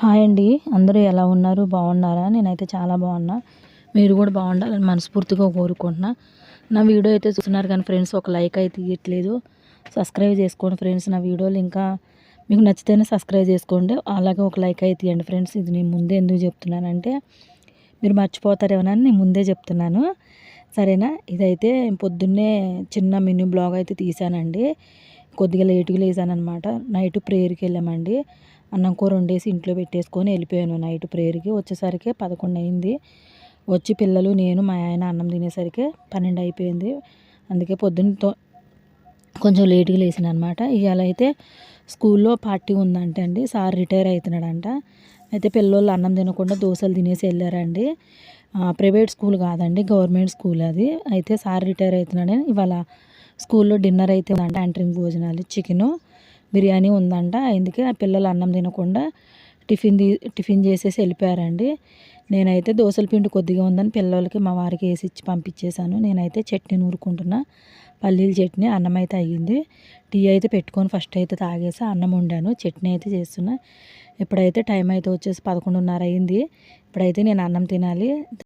Hi అండి. అందరూ ఎలా ఉన్నారు? బాగున్నారా? నేనైతే చాలా బాగున్నా. మీరు కూడా బాగుండాలని మనస్ఫూర్తిగా కోరుకుంటున్నా. నా వీడియో అయితే చూస్తున్నారు కానీ ఫ్రెండ్స్ ఒక లైక్ అయితే ఇవ్వట్లేదు సబ్స్క్రైబ్ చేసుకోండి ఫ్రెండ్స్ నా వీడియోలు ఇంకా మీకు నచ్చితేనే సబ్స్క్రైబ్ చేసుకోండి. అలాగే ఒక లైక్ అయితే ఇవ్వండి ఫ్రెండ్స్. ఇది నేను ముందే ఎందుకు చెప్తున్నానంటే మీరు మర్చిపోతారేమోనని నేను ముందే చెప్తున్నాను. సరేనా? ఇదైతే పొద్దున్నే చిన్న మినీ బ్లాగ్ అయితే తీసానండి కొద్దిగా లేటుగా లేసాను అనమాట నైట్ ప్రేయర్కి వెళ్ళామండి. అన్నం కూర వండేసి ఇంట్లో పెట్టేసుకొని వెళ్ళిపోయాను నైట్ ప్రేయర్కి. వచ్చేసరికి పదకొండు అయింది. వచ్చి పిల్లలు నేను మా ఆయన అన్నం తినేసరికి పన్నెండు అయిపోయింది. అందుకే పొద్దున్న కొంచెం లేటుగా లేచిన అనమాట ఇవాళ అయితే స్కూల్లో పార్టీ ఉందంటే అండి. సార్ రిటైర్ అవుతున్నాడంట అయితే పిల్లలు అన్నం తినకుండా దోశలు తినేసి వెళ్ళారండి. ప్రైవేట్ స్కూల్ కాదండి గవర్నమెంట్ స్కూల్ అది. అయితే సార్ రిటైర్ అవుతున్నాడని ఇవాళ స్కూల్లో డిన్నర్ అయితే ఉందంట యాంటరింగ్ భోజనాలు చికెను బిర్యానీ ఉందంట. అందుకే ఆ పిల్లలు అన్నం తినకుండా టిఫిన్ టిఫిన్ చేసేసి వెళ్ళిపోయారండి. నేనైతే దోశల పిండి కొద్దిగా ఉందని పిల్లలకి మా వారికి వేసి ఇచ్చి పంపించేశాను. నేనైతే చట్నీ నూరుకుంటున్నా. పల్లీల చట్నీ అన్నం అయితే అయ్యింది. టీ అయితే పెట్టుకొని ఫస్ట్ అయితే తాగేసి అన్నం వండాను. చట్నీ అయితే చేస్తున్నా. ఇప్పుడైతే టైం అయితే వచ్చేసి పదకొండున్నర అయింది. ఇప్పుడైతే నేను అన్నం తినాలి.